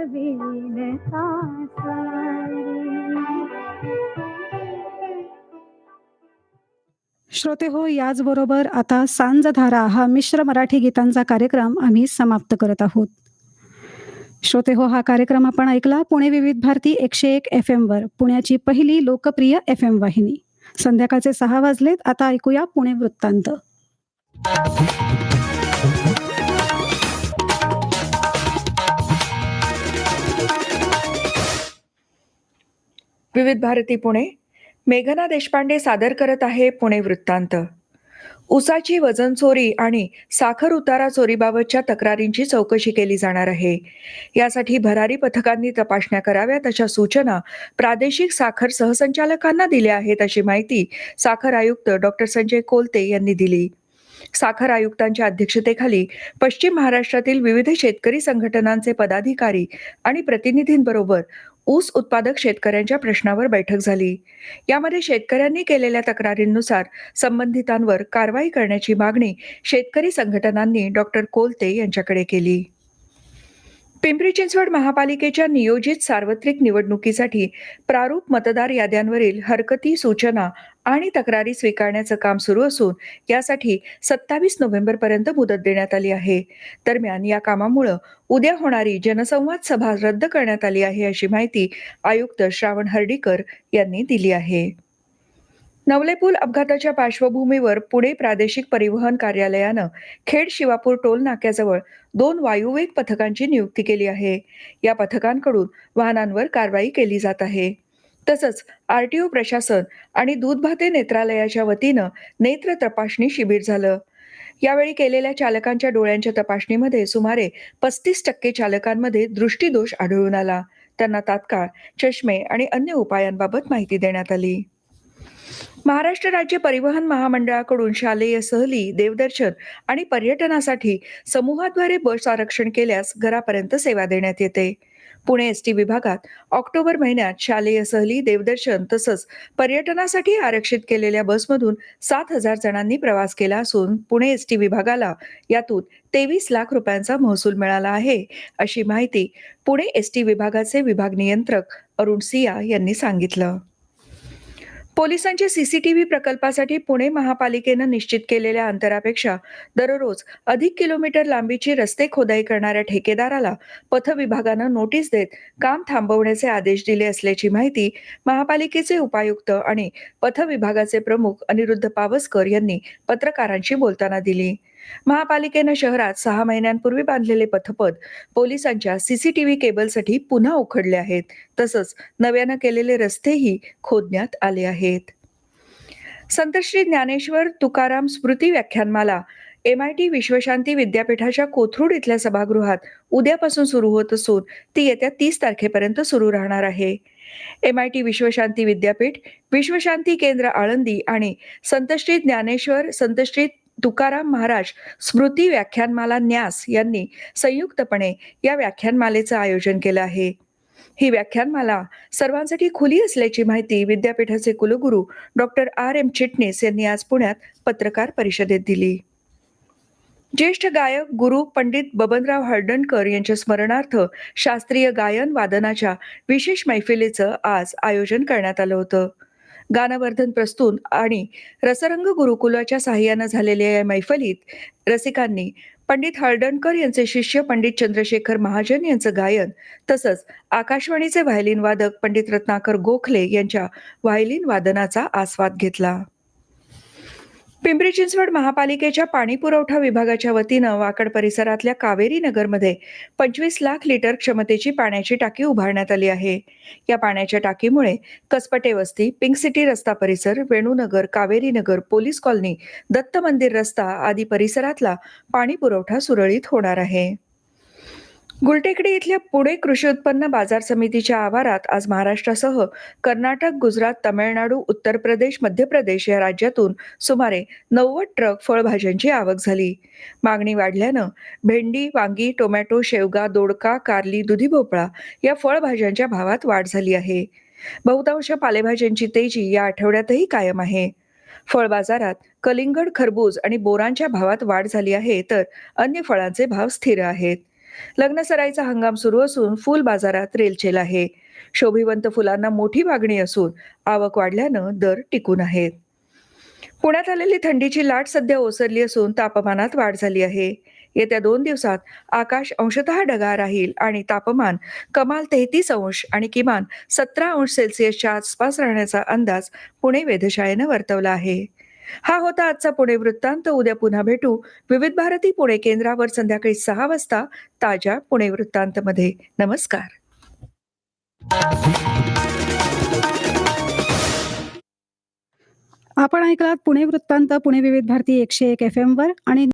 आठवेल श्रोते हो याचबरोबर आता सांजधारा हा मिश्र मराठी गीतांचा कार्यक्रम आम्ही समाप्त करत आहोत. श्रोते हो हा कार्यक्रम आपण ऐकला पुणे विविध भारती एकशे एक एफ वर पुण्याची पहिली लोकप्रिय एफ एम वाहिनी. संध्याकाळचे सहा वाजलेत आता ऐकूया पुणे वृत्तांत. विविध भारती पुणे. मेघना देशपांडे सादर करत आहे पुणे वृत्तांत. उसाची वजन चोरी आणि साखर उतारा चोरीबाबतच्या तक्रारींची चौकशी केली जाणार आहे. यासाठी भरारी पथकांनी तपासण्या कराव्यात अशा सूचना प्रादेशिक साखर सहसंचालकांना दिल्या आहेत अशी माहिती साखर आयुक्त डॉक्टर संजय कोलते यांनी दिली. साखर आयुक्तांच्या अध्यक्षतेखाली पश्चिम महाराष्ट्रातील विविध शेतकरी संघटनांचे पदाधिकारी आणि प्रतिनिधींबरोबर ऊस उत्पादक शेतकऱ्यांच्या प्रश्नावर बैठक झाली. यामध्ये शेतकऱ्यांनी केलेल्या तक्रारींनुसार संबंधितांवर कारवाई करण्याची मागणी शेतकरी संघटनांनी डॉक्टर कोलते यांच्याकडे केली. पिंपरी चिंचवड महापालिकेच्या नियोजित सार्वत्रिक निवडणुकीसाठी प्रारूप मतदार याद्यांवरील हरकती सूचना आणि तक्रारी स्वीकारण्याचं काम सुरू असून यासाठी सत्तावीस नोव्हेंबर पर्यंत मुदत देण्यात आली आहे. दरम्यान या कामामुळं उद्या होणारी जनसंवाद सभा रद्द करण्यात आली आहे अशी माहिती आयुक्त श्रावण हर्डीकर यांनी दिली आहे. नवले पूल अपघाताच्या पार्श्वभूमीवर पुणे प्रादेशिक परिवहन कार्यालयानं खेड शिवापूर टोल नाक्याजवळ दोन वायुवेग पथकांची नियुक्ती केली आहे. या पथकांकडून वाहनांवर कारवाई केली जात आहे. तसंच आरटीओ प्रशासन आणि दूधभाते नेत्रालयाच्या वतीनं नेत्र तपासणी शिबिर झालं. यावेळी केलेल्या चालकांच्या डोळ्यांच्या तपासणीमध्ये सुमारे पस्तीस टक्के चालकांमध्ये दृष्टीदोष आढळून आला. त्यांना तात्काळ चष्मे आणि अन्य उपायांबाबत माहिती देण्यात आली. महाराष्ट्र राज्य परिवहन महामंडळाकडून शालेय सहली देवदर्शन आणि पर्यटनासाठी समूहाद्वारे बस आरक्षण केल्यास घरापर्यंत सेवा देण्यात येते. पुणे एस टी विभागात ऑक्टोबर महिन्यात शालेय सहली देवदर्शन तसंच पर्यटनासाठी आरक्षित केलेल्या बसमधून सात हजार जणांनी प्रवास केला असून पुणे एस टी विभागाला यातून तेवीस लाख रुपयांचा महसूल मिळाला आहे अशी माहिती पुणे एस टी विभागाचे विभाग नियंत्रक अरुण सिया यांनी सांगितलं. पोलिसांच्या सीसीटीव्ही प्रकल्पासाठी पुणे महापालिकेनं निश्चित केलेल्या अंतरापेक्षा दररोज अधिक किलोमीटर लांबीची रस्ते खोदाई करणाऱ्या ठेकेदाराला पथविभागानं नोटीस देत काम थांबवण्याचे आदेश दिले असल्याची माहिती महापालिकेचे उपायुक्त आणि पथविभागाचे प्रमुख अनिरुद्ध पावसकर यांनी पत्रकारांशी बोलताना दिली. महापालिकेनं शहरात सहा महिन्यांपूर्वी बांधलेले पथपथ पोलिसांच्या सीसीटीव्ही केबलसाठी पुन्हा उखडले आहेत. तसंच नव्यानं केलेले रस्तेही खोदण्यात आले आहेत. संत श्री ज्ञानेश्वर तुकाराम स्मृती व्याख्यानमाला एम आय टी विश्वशांती विद्यापीठाच्या कोथरूड इथल्या सभागृहात उद्यापासून सुरू होत असून ती येत्या तीस तारखेपर्यंत सुरू राहणार आहे. एम आय टी विश्वशांती विद्यापीठ विश्वशांती केंद्र आळंदी आणि संतश्री ज्ञानेश्वर संतश्री तुकाराम महाराज स्मृती व्याख्यानमाला न्यास यांनी संयुक्तपणे या व्याख्यानमालेचं आयोजन केलं आहे. ही व्याख्यानमाला सर्वांसाठी खुली असल्याची माहिती विद्यापीठाचे कुलगुरू डॉक्टर आर एम चिटणीस यांनी आज पुण्यात पत्रकार परिषदेत दिली. ज्येष्ठ गायक गुरु पंडित बबनराव हळदणकर यांच्या स्मरणार्थ शास्त्रीय गायन वादनाच्या विशेष मैफिलीचं आज आयोजन करण्यात आलं होतं. गानवर्धन प्रस्तून आणि रसरंग गुरुकुलाच्या सहाय्यानं झालेल्या या मैफलीत रसिकांनी पंडित हळदणकर यांचे शिष्य पंडित चंद्रशेखर महाजन यांचं गायन तसंच आकाशवाणीचे व्हायलिन वादक पंडित रत्नाकर गोखले यांच्या व्हायलिन वादनाचा आस्वाद घेतला. पिंपरी चिंचवड महापालिकेच्या पाणी पुरवठा विभागाच्या वतीनं वाकड परिसरातल्या कावेरी नगरमध्ये पंचवीस लाख लिटर क्षमतेची पाण्याची टाकी उभारण्यात आली आहे. या पाण्याच्या टाकीमुळे कसपटे वस्ती पिंक सिटी रस्ता परिसर वेणूनगर कावेरी नगर पोलीस कॉलनी दत्त मंदिर रस्ता आदी परिसरातला पाणी पुरवठा सुरळीत होणार आहे. गुलटेकडी इथल्या पुणे कृषी उत्पन्न बाजार समितीच्या आवारात आज महाराष्ट्रासह कर्नाटक गुजरात तामिळनाडू उत्तर प्रदेश मध्य प्रदेश या राज्यातून सुमारे नव्वद ट्रक फळभाज्यांची आवक झाली. मागणी वाढल्यानं भेंडी वांगी टोमॅटो शेवगा दोडका कारली दुधी भोपळा या फळभाज्यांच्या भावात वाढ झाली आहे. बहुतांश पालेभाज्यांची तेजी या आठवड्यातही कायम आहे. फळ बाजारात कलिंगड खरबूज आणि बोरांच्या भावात वाढ झाली आहे तर अन्य फळांचे भाव स्थिर आहेत. लग्नसराईचा हंगाम सुरू असून फुल बाजारात रेलचेल आहे. शोभिवंत फुलांना मोठी मागणी असून आवक वाढल्यानं दर टिकून आहेत पुण्यात आलेली थंडीची लाट सध्या ओसरली असून तापमानात वाढ झाली आहे. येत्या दोन दिवसात आकाश अंशतः ढगाळ राहील आणि तापमान कमाल तेहतीस अंश आणि किमान सतरा अंश सेल्सिअसच्या आसपास राहण्याचा अंदाज पुणे वेधशाळेनं वर्तवला आहे. हा होता आजचा पुणे वृत्तांत. उद्या पुन्हा भेटू. विविध भारती पुणे केंद्रावर संध्याकाळी सहा वाजता ताज्या पुणे वृत्तांतमध्ये. नमस्कार. आपण ऐकलात पुणे वृत्तांत पुणे विविध भारती एकशे एक एफ वर आणि